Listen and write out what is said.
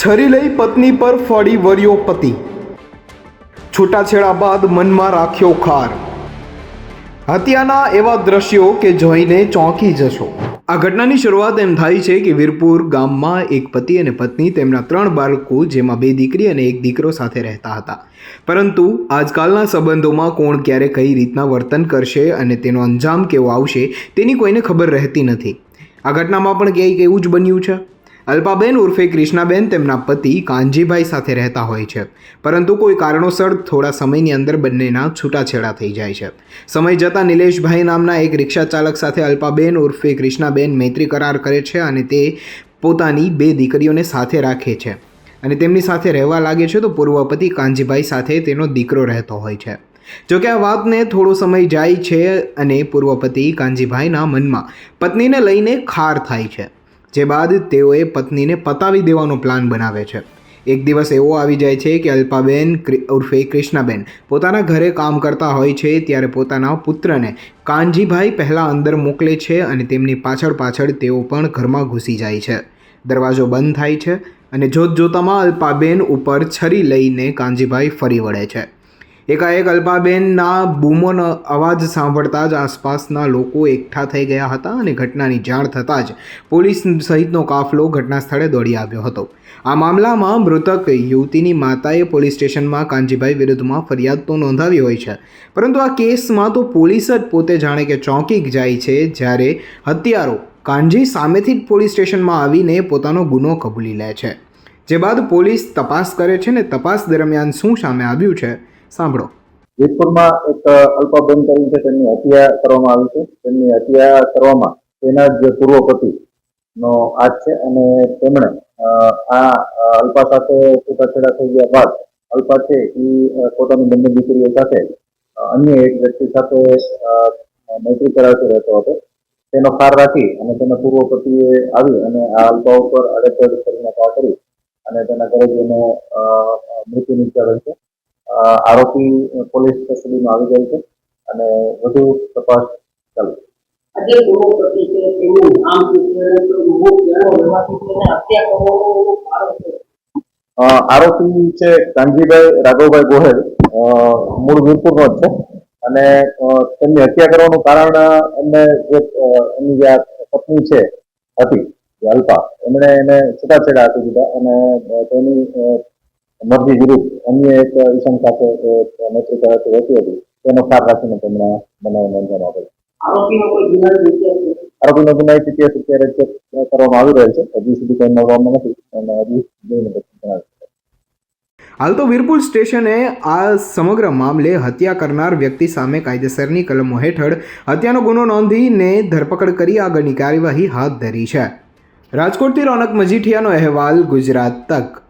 છરી લઈ પત્ની પર ફળી વર્યો પતિ. છૂટાછેડા બાદ મનમાં રાખ્યો ખાર. હત્યાના એવા દ્રશ્યો કે જોઈને ચોંકી જશો. આ ઘટનાની શરૂઆત એમ થાય છે કે વીરપુર ગામમાં એક પતિ અને પત્ની તેમના ત્રણ બાળકો, જેમાં બે દીકરી અને એક દીકરો સાથે રહેતા હતા. પરંતુ આજકાલના સંબંધોમાં કોણ ક્યારે કઈ રીતના વર્તન કરશે અને તેનો અંજામ કેવો આવશે તેની કોઈને ખબર રહેતી નથી. આ ઘટનામાં પણ ક્યાંક એવું જ બન્યું છે? અલ્પાબેન ઉર્ફે કૃષ્ણાબેન તેમના પતિ કાનજીભાઈ સાથે રહેતા હોય છે. પરંતુ કોઈ કારણોસર થોડા સમયની અંદર બંનેના છૂટાછેડા થઈ જાય છે. સમય જતાં નિલેશભાઈ નામના એક રિક્ષા ચાલક સાથે અલ્પાબેન ઉર્ફે કૃષ્ણાબેન મૈત્રી કરાર કરે છે અને તે પોતાની બે દીકરીઓને સાથે રાખે છે. અને તેમની સાથે રહેવા લાગે છે તો પૂર્વ પતિ કાનજીભાઈ સાથે તેનો દીકરો રહેતો હોય છે. જોકે આ વાતને થોડો સમય જાય છે અને પૂર્વ પતિ કાનજીભાઈના મનમાં પત્નીને લઈને ખાર થાય છે. જે બાદ તેઓએ પત્નીને પતાવી દેવાનો પ્લાન બનાવે છે. એક દિવસ એવો આવી જાય છે કે અલ્પાબેન ઉર્ફે કૃષ્ણાબેન પોતાના ઘરે કામ કરતા હોય છે ત્યારે પોતાના પુત્રને કાનજીભાઈ પહેલાં અંદર મોકલે છે અને તેમની પાછળ પાછળ તેઓ પણ ઘરમાં ઘૂસી જાય છે. દરવાજો બંધ થાય છે અને જોત જોતામાં અલ્પાબેન ઉપર છરી લઈને કાનજીભાઈ ફરી વળે છે. એકાએક અલ્પાબેનના બૂમોનો અવાજ સાંભળતા જ આસપાસના લોકો એકઠા થઈ ગયા હતા અને ઘટનાની જાણ થતાં જ પોલીસ સહિતનો કાફલો ઘટના સ્થળે દોડી આવ્યો હતો. આ મામલામાં મૃતક યુવતીની માતાએ પોલીસ સ્ટેશનમાં કાનજીભાઈ વિરુદ્ધમાં ફરિયાદ તો નોંધાવી હોય છે, પરંતુ આ કેસમાં તો પોલીસ જ પોતે જાણે કે ચોંકી જાય છે જ્યારે હત્યારો કાનજી સામેથી જ પોલીસ સ્ટેશનમાં આવીને પોતાનો ગુનો કબૂલી લે છે. જે બાદ પોલીસ તપાસ કરે છે ને તપાસ દરમિયાન શું સામે આવ્યું છે સાંભળો. જેતપુરમાં એક અલ્પાબેન કરીને છે, તેમની હત્યા કરવામાં આવી છે. તેમની હત્યા કરવામાં તેના જ પૂર્વ પતિ નો હાથ છે અને તેમણે આ અલ્પા સાથે છૂટાછેડા થઈ ગયા બાદ અલ્પા છે એ પોતાની બંને દીકરીઓ સાથે અન્ય એક વ્યક્તિ સાથે મૈત્રી કરાવતો રહેતો હતો. તેનો ખાર રાખી અને તેના પૂર્વ પતિએ આવી અને આ અલ્પા ઉપર અડેચડ કરીને કાર કરી અને તેના ઘરે જઈને મૃત્યુ નીચે છે. આરોપી પોલીસ કસ્ટડીમાં આવી જાય છે અને વધુ તપાસ ચાલુ આરોપ છે. અ, આરોપી છે કાનજીભાઈ રાઘવભાઈ ગોહેલ. મૂળ વીરપુરનો જ છે અને તેમની હત્યા કરવાનું કારણ એમને જે એમની જે પત્ની છે હતી અલ્પા એમણે એને છૂટાછેડા આપી દીધા અને તેની મરજી વિરુદ્ધ. અન્ય એક ઈસમ સાથે મૈત્રી કરાતી રહેતી હતી તેનો ખાર રાખીને તેમણે બનાવને અંજામ આપેલ આરોપીનો કોઈ ગુનાહિત ઇતિહાસ અત્યારે ચેક કરવામાં આવી રહ્યો છે. હજી સુધી કોઈ મળવામાં નથી અને હજી જોઈને પછી જણાવીશું હાલ તો વીરપુર સ્ટેશને આ સમગ્ર મામલે હત્યા કરનાર વ્યક્તિ સામે કાયદેસરની કલમો હેઠળ હત્યાનો ગુનો નોંધીને ધરપકડ કરી આગળની કાર્યવાહી હાથ ધરી છે. રાજકોટથી રોનક મજીઠિયાનો અહેવાલ ગુજરાત તક.